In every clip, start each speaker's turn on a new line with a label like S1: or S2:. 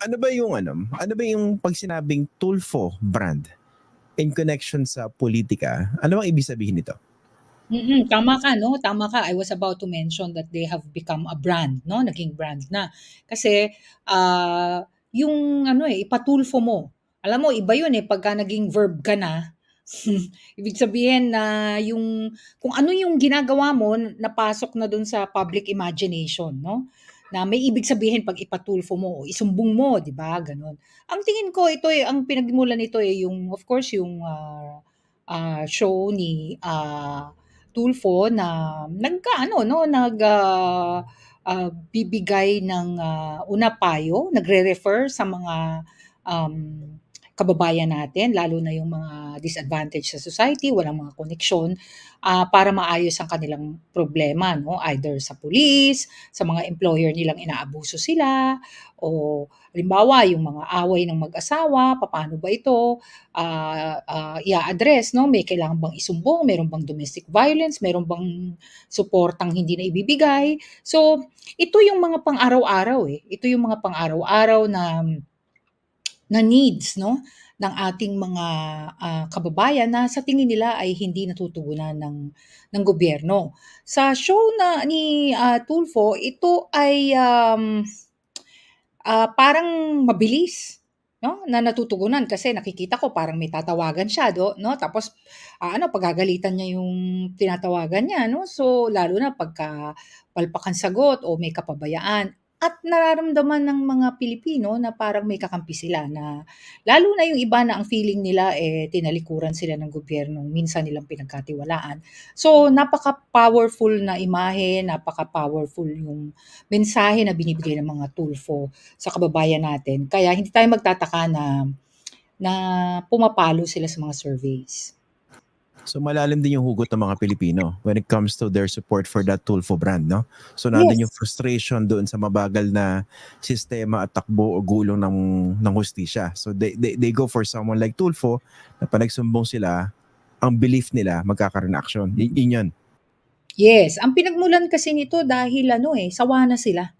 S1: ano ba yung ano, ano ba yung pag sinabing Tulfo brand in connection sa politika, ano bang ibig sabihin nito?
S2: Mm, tama ka 'no, tama ka. I was about to mention that they have become a brand 'no, naging brand na. Kasi, ah, yung ano, eh, ipatulfo mo. Alam mo iba yun, eh, pagka naging verb ka na, ibig sabihin na yung kung ano yung ginagawa mo napasok na dun sa public imagination 'no, na may ibig sabihin 'pag ipatulfo mo o isumbong mo, 'di ba, gano'n. Ang tingin ko ito, eh, ang pinagmulan nito, eh, yung of course yung, ah, ah, show ni, ah, Tulfo na nagka-ano 'no, nag, ah, ah, bibigay ng, ah, una payo, nagre-refer sa mga, um, kababayan natin lalo na yung mga disadvantaged sa society, walang mga koneksyon, ah, para maayos ang kanilang problema 'no, either sa pulis, sa mga employer nilang inaabuso sila o halimbawa yung mga away ng mag-asawa, papaano ba ito, ah, ah, i-a-address 'no, may kailangan bang isumbong, meron bang domestic violence, meron bang suportang hindi naibibigay. So, ito yung mga pang-araw-araw, eh, ito yung mga pang-araw-araw na na needs 'no, ng ating mga, ah, kababayan na sa tingin nila ay hindi natutugunan ng ng gobyerno. Sa show na ni, ah, Tulfo, ito ay, um, ah, parang mabilis 'no, na natutugunan kasi nakikita ko parang may tatawagan siya do 'no, tapos, ah, ano pagagalitan niya yung tinatawagan niya 'no. So, lalo na pagka palpak ang sagot o may kapabayaan at nararamdaman ng mga Pilipino na parang may kakampi sila na lalo na yung iba na ang feeling nila, eh, tinalikuran sila ng gobyernong minsan nilang pinagkatiwalaan. So, napaka-powerful na imahe, napaka-powerful yung mensahe na binibigay ng mga Tulfo sa kababayan natin. Kaya hindi tayo magtataka na na pumapalo sila sa mga surveys.
S1: So malalim din yung hugot ng mga Pilipino when it comes to their support for that Tulfo brand, no? So nandun
S2: Yes.
S1: yung frustration doon sa mabagal na sistema at takbo o gulong ng ng hustisya. So they, they they go for someone like Tulfo na pag nagsumbong sila, ang belief nila magkakaroon ng action. Y- yun.
S2: Yes, ang pinagmulan kasi nito dahil ano, eh, sawa na sila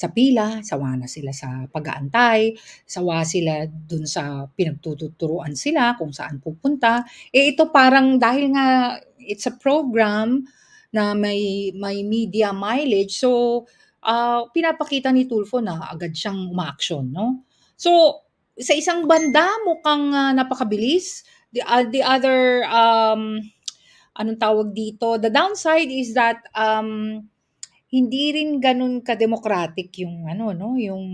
S2: sa pila, sawa na sila sa pag-aantay, sawa sila dun sa pinagtuturuan sila kung saan pupunta. Eh, ito parang dahil nga it's a program na may may media mileage, so, ah, pinapakita ni Tulfo na agad siyang umaaksyon 'no. So, sa isang banda mukhang, ah, napakabilis, the, ah, the other, um, anong tawag dito, the downside is that, um, hindi rin gano'n ka-democratic yung ano 'no, yung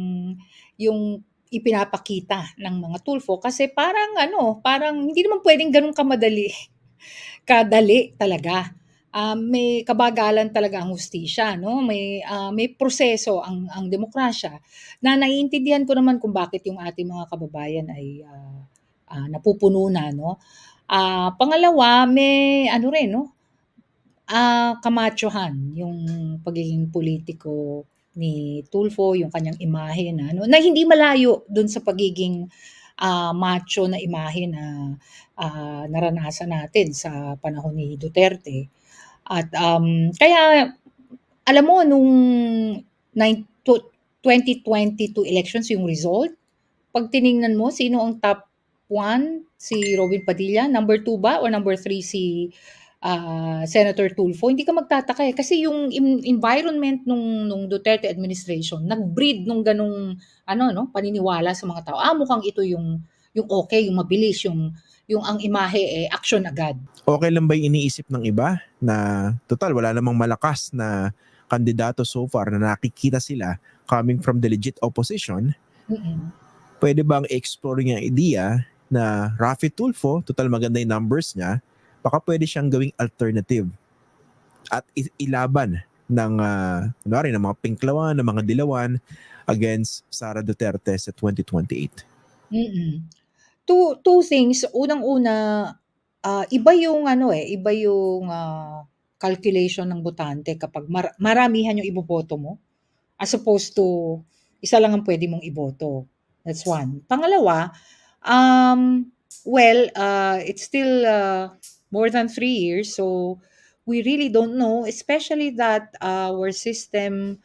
S2: yung ipinapakita ng mga Tulfo kasi parang ano, parang hindi naman puwedeng gano'n kamadali, kadali talaga. Ah, may kabagalan talaga ang hustisya 'no, may, ah, may proseso ang ang demokrasya na naiintindihan ko naman kung bakit yung ating mga kababayan ay, ah, ah, napupuno na 'no. Ah, pangalawa may ano rin 'no, ah, kamachohan yung pagiging politiko ni Tulfo, yung kanyang imahe na ano, na hindi malayo dun sa pagiging, ah, macho na imahe na, ah, naranasan natin sa panahon ni Duterte. At, um, kaya alam mo nung nine tu 2022 elections yung result, 'pag tiningnan mo sino ang top 1, si Robin Padilla, number 2 ba? Or number 3 si, ah, Senator Tulfo, hindi ka magtataka, eh, kasi yung en environment nung nung Duterte administration nag-breed nung gano'ng ano 'no, paniniwala sa mga tao. Ah, mukhang ito yung yung okey, yung mabilis, yung yung ang imahe, eh, aksyon agad.
S1: Okay lang ba yung iniisip ng iba na total wala namang malakas na kandidato so far na nakikita sila coming from the legit opposition,
S2: Mm.
S1: pwede bang i-explore yung idea na Raffy Tulfo, total maganda yung numbers niya, baka pwede siyang gawing alternative at ilaban ng, ah, kunwari, ng mga pinklawan, ng mga dilawan against Sara Duterte sa 2028.
S2: Mm. Two two things, unang-una, ah, iba yung ano, eh, iba yung, ah, calculation ng botante kapag mara maramihan yung iboboto mo, as opposed to isa lang ang puwede mong iboto, that's one. Pangalawa, um, well, ah, it's still, ah, more than 3 years, so we really don't know, especially that our system,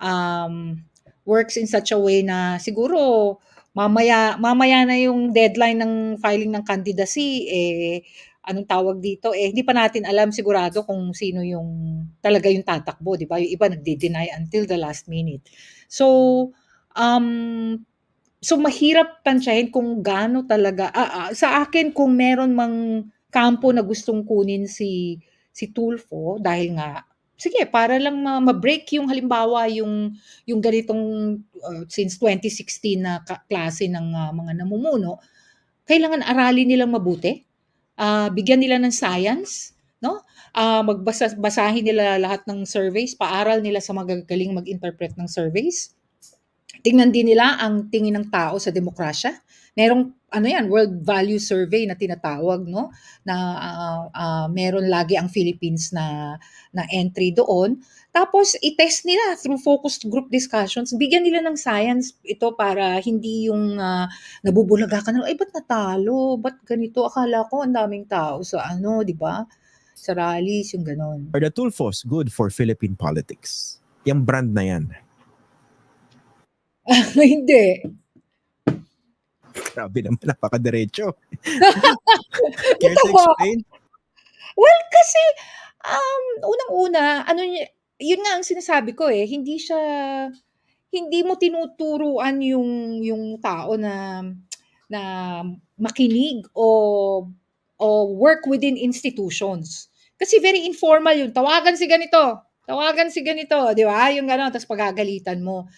S2: um, works in such a way na siguro mamaya mamaya na yung deadline ng filing ng candidacy eh anong tawag dito eh hindi pa natin alam sigurado kung sino yung talaga yung tatakbo, 'di ba? Yung iba nagde-deny until the last minute. So, um, so mahirap tansyahin kung gaano talaga ah, ah, sa akin kung meron mang kampo na gustong kunin si si Tulfo dahil nga sige para lang ma ma-break yung halimbawa yung yung ganitong, uh, since 2016 na klase ng, ah, mga namumuno, kailangan aralin nilang mabuti, ah, bigyan nila ng science, 'no? Ah, magbasa basahin nila lahat ng surveys, paaral nila sa magagaling mag-interpret ng surveys. Tingnan din nila ang tingin ng tao sa demokrasya. Merong ano 'yan, World Value Survey na tinatawag 'no, na, ah, ah, meron lagi ang Philippines na na entry doon. Tapos i-test nila through focused group discussions. Bigyan nila ng science ito para hindi yung, ah, nabubulaga ka na, "Ay ba't natalo? Ba't ganito? Akala ko ang daming tao sa ano," 'di ba? Sa rallies, yung gano'n.
S3: Are the Tulfos good for Philippine politics? Yang brand na yan.
S2: Hindi.
S3: Grabe naman, napakadiretso. Care to explain?
S2: Well, kasi, um, unang-una, ano yun nga ang sinasabi ko, eh, hindi siya hindi mo tinuturuan yung yung tao na na makinig o o work within institutions. Kasi very informal yun, tawagan si ganito, tawagan si ganito, 'di ba? Yung gano'n, tapos pagagalitan mo.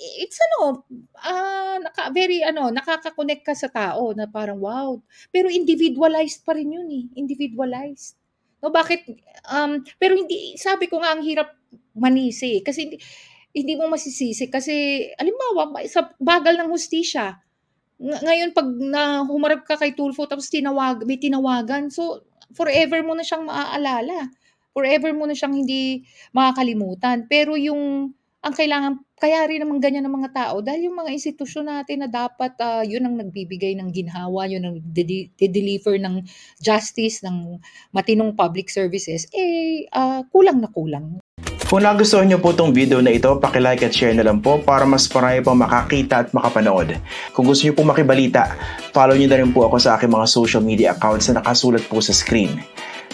S2: It's ano, ah, naka very ano, nakaka-connect ka sa tao na parang, wow. Pero individualized pa rin yun, eh, individualized. No, bakit, um, pero hindi sabi ko nga ang hirap manisi, eh, kasi hindi hindi mo masisisi kasi halimbawa ma sa bagal ng hustisya. Nga ngayon 'pag na humarap ka kay Tulfo tapos tinawag may tinawagan, so forever mo na siyang maaalala. Forever mo na siyang hindi makakalimutan. Pero yung ang kailangan kaya rin naman ganyan ang mga tao dahil yung mga institusyon natin na dapat, ah, yun ang nagbibigay ng ginhawa, yun ang nagde de-deliver ng justice, ng matinong public services, eh, ah, kulang na kulang.
S1: Kung nagustuhan niyo po itong video na ito, pakilike at share na lang po para mas marami pang makakita at makapanood. Kung gusto niyo po makibalita, follow niyo na rin po ako sa aking mga social media accounts na nakasulat po sa screen.